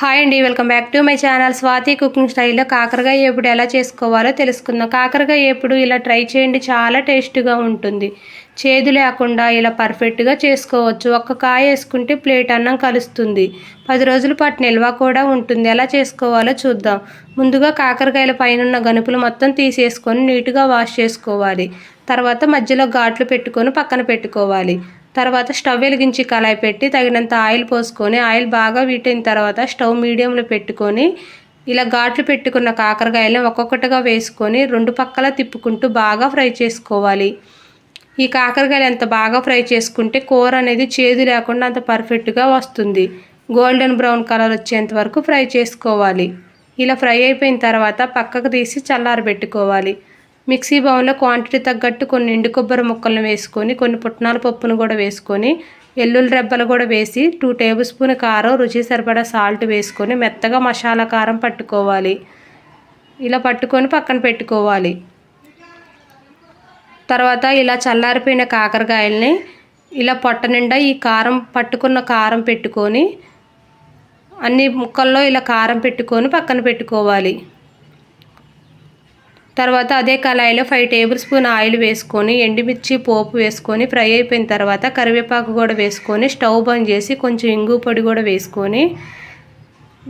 Hi అండి welcome back to my channel. Swathi cooking స్టైల్లో కాకరకాయ ఎప్పుడు ఎలా చేసుకోవాలో తెలుసుకుందాం. కాకరకాయ ఎప్పుడు ఇలా ట్రై చేయండి చాలా టేస్ట్గా ఉంటుంది. చేదు లేకుండా ఇలా పర్ఫెక్ట్గా చేసుకోవచ్చు. ఒక్క కాయ వేసుకుంటే ప్లేట్ అన్నం కలుస్తుంది. పది రోజుల పాటు నిల్వ కూడా ఉంటుంది. ఎలా చేసుకోవాలో చూద్దాం. ముందుగా కాకరకాయల పైన ఉన్న గనుపులు మొత్తం తీసేసుకొని నీట్గా వాష్ చేసుకోవాలి. తర్వాత మధ్యలో ఘాట్లు పెట్టుకొని పక్కన పెట్టుకోవాలి. తర్వాత స్టవ్ వెలిగించి కళాయి పెట్టి తగినంత ఆయిల్ పోసుకొని ఆయిల్ బాగా వీటైన తర్వాత స్టవ్ మీడియంలో పెట్టుకొని ఇలా ఘాట్లు పెట్టుకున్న కాకరకాయలను ఒక్కొక్కటిగా వేసుకొని రెండు పక్కల తిప్పుకుంటూ బాగా ఫ్రై చేసుకోవాలి. ఈ కాకరకాయలు ఎంత బాగా ఫ్రై చేసుకుంటే కూర అనేది చేదు లేకుండా అంత పర్ఫెక్ట్గా వస్తుంది. గోల్డెన్ బ్రౌన్ కలర్ వచ్చేంత వరకు ఫ్రై చేసుకోవాలి. ఇలా ఫ్రై అయిపోయిన తర్వాత పక్కకు తీసి చల్లారబెట్టుకోవాలి. మిక్సీ బౌన్లో క్వాంటిటీ తగ్గట్టు కొన్ని ఎండు కొబ్బరి ముక్కలను వేసుకొని కొన్ని పుట్నాల పప్పును కూడా వేసుకొని ఎల్లుల్లి రెబ్బలు కూడా వేసి టూ టేబుల్ స్పూన్ కారం రుచి సరిపడా సాల్ట్ వేసుకొని మెత్తగా మసాలా కారం పట్టుకోవాలి. ఇలా పట్టుకొని పక్కన పెట్టుకోవాలి. తర్వాత ఇలా చల్లారిపోయిన కాకరకాయల్ని ఇలా పొట్ట నిండా ఈ కారం పట్టుకున్న కారం పెట్టుకొని అన్ని ముక్కల్లో ఇలా కారం పెట్టుకొని పక్కన పెట్టుకోవాలి. తర్వాత అదే కళాయిలో ఫైవ్ టేబుల్ స్పూన్ ఆయిల్ వేసుకొని ఎండుమిర్చి పోపు వేసుకొని ఫ్రై అయిపోయిన తర్వాత కరివేపాకు కూడా వేసుకొని స్టవ్ బంద్ చేసి కొంచెం ఇంగు పొడి కూడా వేసుకొని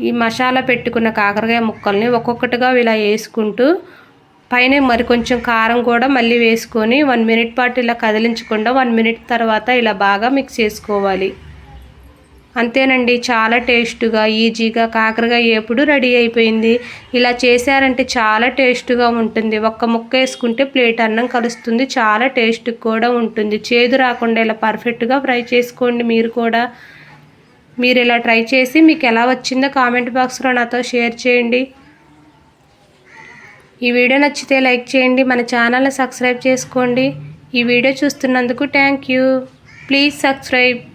ఈ మసాలా పెట్టుకున్న కాకరకాయ ముక్కల్ని ఒక్కొక్కటిగా ఇలా వేసుకుంటూ పైన మరి కొంచెం కారం కూడా మళ్ళీ వేసుకొని వన్ మినిట్ పాటు ఇలా కదిలించకుండా వన్ మినిట్ తర్వాత ఇలా బాగా మిక్స్ చేసుకోవాలి. అంతేనండి చాలా టేస్ట్గా ఈజీగా కాకరకాయ ఎప్పుడు రెడీ అయిపోయింది. ఇలా చేశారంటే చాలా టేస్ట్గా ఉంటుంది. ఒక్క ముక్క వేసుకుంటే ప్లేట్ అన్నం కలుస్తుంది చాలా టేస్ట్ కూడా ఉంటుంది. చేదు రాకుండా ఇలా పర్ఫెక్ట్గా ఫ్రై చేసుకోండి మీరు కూడా. మీరు ఇలా ట్రై చేసి మీకు ఎలా వచ్చిందో కామెంట్ బాక్స్లో నాతో షేర్ చేయండి. ఈ వీడియో నచ్చితే లైక్ చేయండి మన ఛానల్ని సబ్స్క్రైబ్ చేసుకోండి. ఈ వీడియో చూస్తున్నందుకు థ్యాంక్ యూ. Please subscribe.